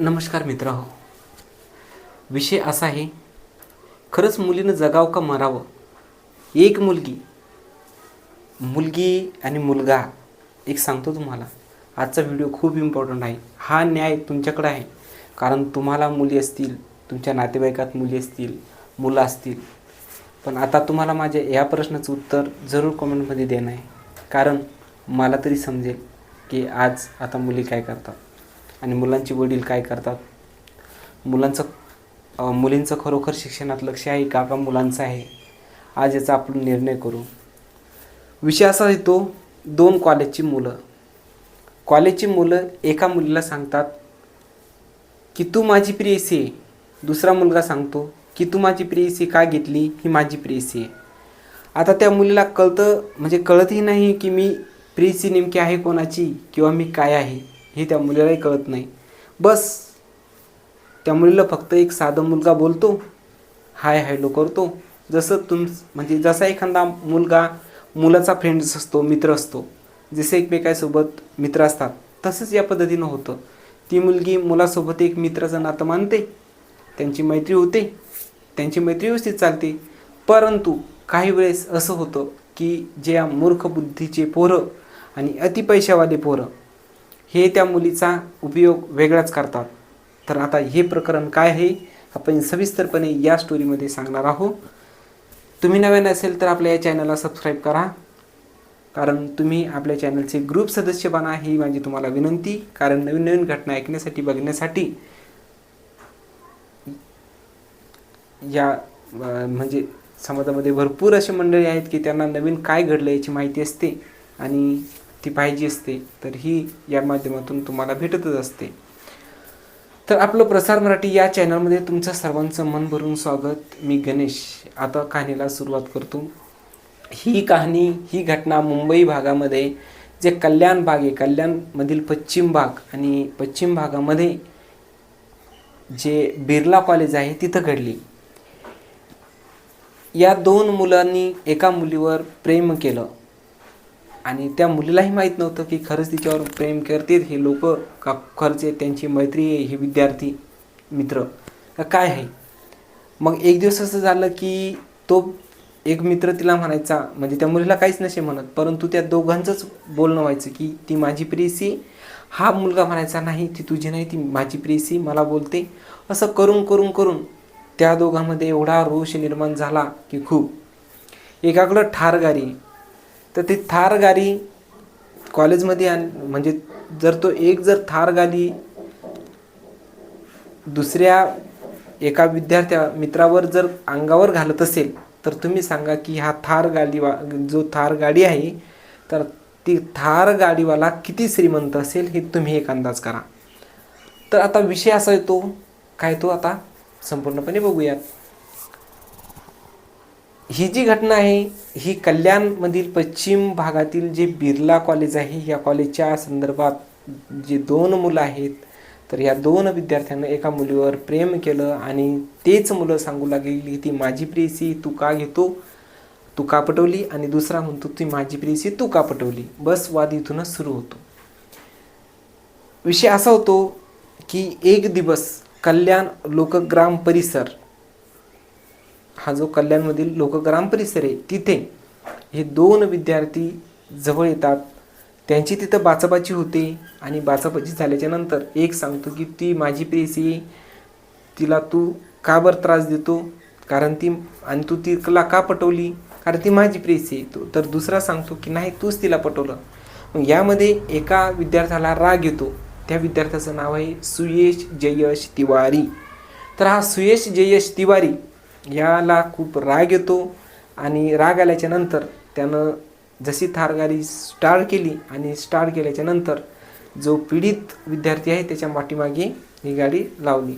नमस्कार मित्र हो विषय असा आहे खरंच मुलीनं जगावं का मरावं? एक मुलगी मुलगी आणि मुलगा एक सांगतो तुम्हाला आजचा व्हिडिओ खूप इम्पॉर्टंट आहे. हा न्याय तुमच्याकडे आहे. कारण तुम्हाला मुली असतील तुमच्या नातेवाईकात मुली असतील मुलं असतील. पण आता तुम्हाला माझ्या या प्रश्नाचं उत्तर जरूर कमेंटमध्ये देणं आहे. कारण मला तरी समजेल की आज आता मुली काय करतात. आणि मुलांचे वडील काय करतात? मुलांचं मुलींचं खरोखर शिक्षणात लक्ष आहे का? का मुलांचं आहे? आज याचा आपण निर्णय करू. विषय असा येतो दोन कॉलेजची मुलं. कॉलेजची मुलं एका मुलीला सांगतात की तू माझी प्रियसी आहे दुसरा मुलगा सांगतो की तू माझी प्रियसी का घेतली? ही माझी प्रियसी आहे आता त्या मुलीला कळतं म्हणजे कळतही नाही की मी प्रियसी नेमकी आहे कोणाची किंवा मी काय आहे. हे त्या मुलीलाही कळत नाही. बस. त्या मुलीला फक्त एक साधा मुलगा बोलतो. हाय हॅलो करतो. जसं तुम म्हणजे जसा एखादा मुलगा मुलाचा फ्रेंड्स असतो मित्र असतो जसे एकमेकांसोबत मित्र असतात तसंच या पद्धतीनं होतं. ती मुलगी मुलासोबत एक मित्राचं नातं मानते. त्यांची मैत्री होते. त्यांची मैत्री व्यवस्थित चालते. परंतु काही वेळेस असं होतं की ज्या मूर्ख बुद्धीचे पोरं आणि अतिपैशावाले पोरं हे त्या मुलीचा उपयोग वेगळाच करतात. तर आता हे प्रकरण काय आहे? आपण सविस्तरपणे या स्टोरीमध्ये सांगणार आहोत. तुम्ही नव्याने असेल तर आपल्या या चॅनलला सबस्क्राईब करा. कारण तुम्ही आपल्या चॅनलचे ग्रुप सदस्य बना ही माझी तुम्हाला विनंती. कारण नवीन नवीन घटना ऐकण्यासाठी बघण्यासाठी या म्हणजे समाजामध्ये भरपूर असे मंडळी आहेत की त्यांना नवीन काय घडलं याची माहिती असते. आणि ती पाहिजे असते तर ही या माध्यमातून तुम्हाला भेटतच असते. तर आपलं प्रसार मराठी या चॅनलमध्ये तुमचं सर्वांचं मन भरून स्वागत. मी गणेश. आता कहाणीला सुरुवात करतो. ही कहाणी ही घटना मुंबई भागामध्ये जे कल्याण भाग आहे कल्याणमधील पश्चिम भाग आणि पश्चिम भागामध्ये जे बिर्ला कॉलेज आहे तिथं घडली. या दोन मुलांनी एका मुलीवर प्रेम केलं. आणि त्या मुलीलाही माहीत नव्हतं की खरंच तिच्यावर प्रेम करतेत हे लोक का खरंच आहे त्यांची मैत्री आहे हे विद्यार्थी मित्र? काय आहे? मग एक दिवस असं झालं की तो एक मित्र तिला म्हणायचा म्हणजे त्या मुलीला काहीच नसे म्हणत परंतु त्या दोघांचंच बोलणं व्हायचं की ती माझी प्रेसी हा मुलगा म्हणायचा नाही ती तुझी नाही ती माझी प्रेसी मला बोलते. असं करून करून करून त्या दोघांमध्ये एवढा रोष निर्माण झाला की खूप. एकाकडं ठारगारी तर ती थार गाडी कॉलेजमध्ये आण म्हणजे जर तो एक जर थार गाडी दुसऱ्या एका विद्यार्थ्या मित्रावर जर अंगावर घालत असेल तर तुम्ही सांगा की हा थार गाडीवा जो थार गाडी आहे तर ती थार गाडीवाला किती श्रीमंत असेल हे तुम्ही एक अंदाज करा. तर आता विषय असा येतो काय तो आता? संपूर्णपणे बघूयात. ही जी घटना आहे ही कल्याणमधील पश्चिम भागातील जे बिर्ला कॉलेज आहे या कॉलेजच्या संदर्भात जे दोन मुलं आहेत तर या दोन विद्यार्थ्यांना एका मुलीवर प्रेम केलं आणि तेच मुलं सांगू लागली की ती माझी प्रेसी तू का घेतो? तू का पटवली? आणि दुसरा म्हणतो ती माझी प्रेसी तू का पटवली? बस वाद इथूनच सुरू होतो. विषय असा होतो की एक दिवस कल्याण लोकग्राम परिसर हा जो कल्याणमधील लोकग्राम परिसर आहे तिथे हे दोन विद्यार्थी जवळ येतात. त्यांची तिथं बाचाबाची होते आणि बाचाबाची झाल्याच्यानंतर एक सांगतो की ती माझी प्रेयसी तिला तू का बरं त्रास देतो? कारण ती आणि तू तिला का पटवली? कारण ती माझी प्रेसी आहे. तो तर दुसरा सांगतो की नाही तूच तिला पटवलं. मग यामध्ये एका विद्यार्थ्याला राग येतो. त्या विद्यार्थ्याचं नाव आहे सुयश जयश तिवारी. तर हा सुयश जयश तिवारी याला खूप राग येतो आणि राग आल्याच्यानंतर त्यानं जशी थार गाडी स्टार्ट केली आणि स्टार्ट केल्याच्यानंतर जो पीडित विद्यार्थी आहे त्याच्या पाठीमागे ही गाडी लावली.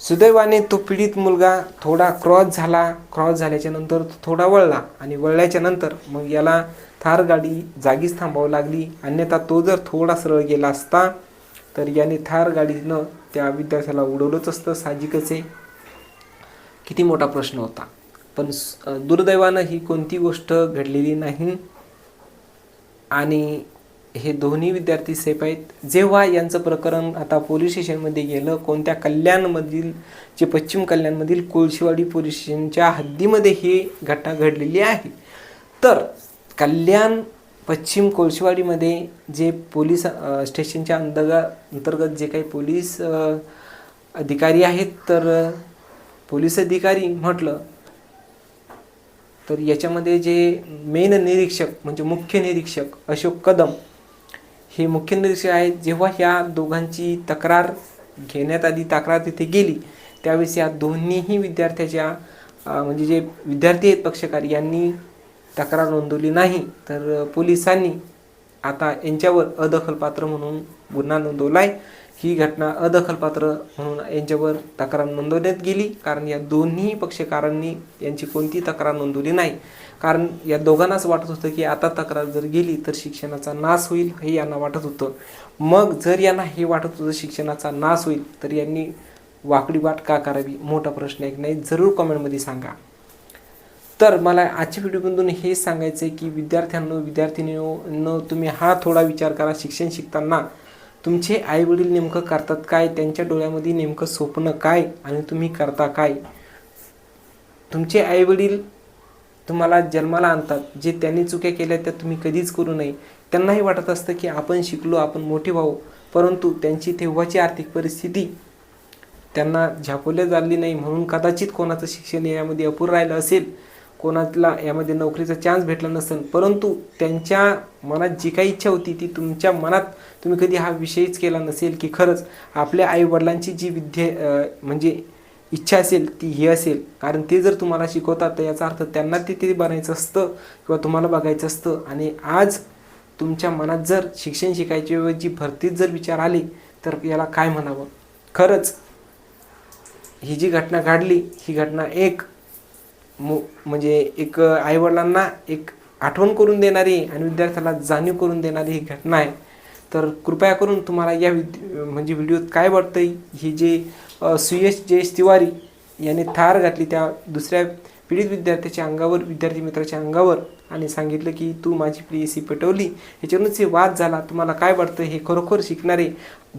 सुदैवाने तो पीडित मुलगा थोडा क्रॉस झाला क्रॉस झाल्याच्यानंतर तो थोडा वळला आणि वळल्याच्या नंतर मग याला थार गाडी जागीच थांबावं लागली. अन्यथा तो जर थोडा सरळ गेला असता तर याने थार गाडीनं त्या विद्यार्थ्याला उडवलंच असतं साहजिकच आहे. किती मोठा प्रश्न होता. पण दुर्दैवानं ही कोणती गोष्ट घडलेली नाही. आणि हे दोन्ही विद्यार्थी सेफ आहेत. जेव्हा यांचं प्रकरण आता पोलीस स्टेशनमध्ये गेलं कोणत्या कल्याणमधील जे पश्चिम कल्याणमधील कोळशीवाडी पोलीस स्टेशनच्या हद्दीमध्ये ही घटना घडलेली आहे. तर कल्याण पश्चिम कोळशीवाडीमध्ये जे पोलीस स्टेशनच्या अंतर्गत अंतर्गत जे काही पोलीस अधिकारी आहेत तर पोलीस अधिकारी म्हटलं तर याच्यामध्ये जे मेन निरीक्षक म्हणजे मुख्य निरीक्षक अशोक कदम हे मुख्य निरीक्षक आहेत. जेव्हा ह्या दोघांची तक्रार घेण्यात आली तक्रार तिथे गेली त्यावेळेस या दोन्हीही विद्यार्थ्याच्या म्हणजे जे विद्यार्थी आहेत पक्षकार यांनी तक्रार नोंदवली नाही. तर पोलिसांनी आता यांच्यावर अदखलपात्र म्हणून गुन्हा नोंदवला आहे ही घटना अदखलपात्र म्हणून यांच्यावर तक्रार नोंदवण्यात गेली. कारण या दोन्ही पक्षकारांनी यांची कोणती तक्रार नोंदवली नाही. कारण या दोघांनाच वाटत होतं की आता तक्रार जर गेली तर शिक्षणाचा नाश होईल हे यांना वाटत होतं. मग जर यांना हे वाटत होतं शिक्षणाचा नाश होईल तर यांनी वाकडी वाट का करावी? मोठा प्रश्न एक नाही. जरूर कमेंटमध्ये सांगा. तर मला आजच्या व्हिडिओमधून हेच सांगायचं आहे की विद्यार्थ्यांनो विद्यार्थिनींनो तुम्ही हा थोडा विचार करा. शिक्षण शिकताना तुमचे आई वडील नेमकं करतात काय? त्यांच्या डोळ्यामध्ये नेमकं स्वप्न काय आणि तुम्ही करता काय? तुमचे आई वडील तुम्हाला जन्माला आणतात. जे त्यांनी चुक्या केल्या त्या तुम्ही कधीच करू नये. त्यांनाही वाटत असतं की आपण शिकलो आपण मोठे व्हावं. परंतु त्यांची तेव्हाची आर्थिक परिस्थिती त्यांना झापवल्या जाली नाही. म्हणून कदाचित कोणाचं शिक्षण यामध्ये अपूर राहिलं असेल कोणाला यामध्ये नोकरीचा चान्स भेटला नसेल परंतु त्यांच्या मनात जी काही इच्छा होती ती तुमच्या मनात तुम्ही कधी हा विषयच केला नसेल की खरंच आपल्या आईवडिलांची जी विद्या म्हणजे इच्छा असेल ती ही असेल. कारण ते जर तुम्हाला शिकवतात तर याचा अर्थ त्यांना ते ते बनायचं असतं किंवा तुम्हाला बघायचं असतं. आणि आज तुमच्या मनात जर शिक्षण शिकायच्याऐवजी भरतीत जर विचार आले तर याला काय म्हणावं? खरंच ही जी घटना घडली ही घटना एक मो म्हणजे एक आईवडिलांना एक आठवण करून देणारी आणि विद्यार्थ्याला जाणीव करून देणारी ही घटना आहे. तर कृपया करून तुम्हाला या विद म्हणजे व्हिडिओत काय वाटतंय? ही जे सुयश जयेश तिवारी याने थार घातली त्या दुसऱ्या पीडित विद्यार्थ्याच्या अंगावर विद्यार्थी मित्राच्या अंगावर आणि सांगितलं की तू माझी प्रेयसी पटवली याच्यावरूनच हे वाद झाला. तुम्हाला काय वाटतं? हे खरोखर शिकणारे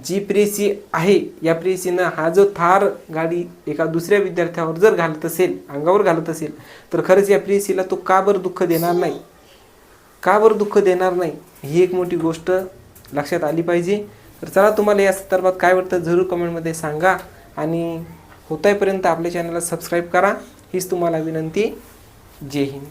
जी प्रेयसी आहे या प्रेयसीनं हा जो थार गाडी एका दुसऱ्या विद्यार्थ्यावर जर घालत असेल अंगावर घालत असेल तर खरंच या प्रेयसीला तो का बरं दुःख देणार नाही? का बरं दुःख देणार नाही? ही एक मोठी गोष्ट लक्षात आली पाहिजे. तर चला तुम्हाला या संदर्भात काय वाटतं? जरूर कमेंटमध्ये सांगा. आणि होतायपर्यंत आपल्या चॅनलला सबस्क्राईब करा. हीच तुम्हाला विनंती. जय हिंद.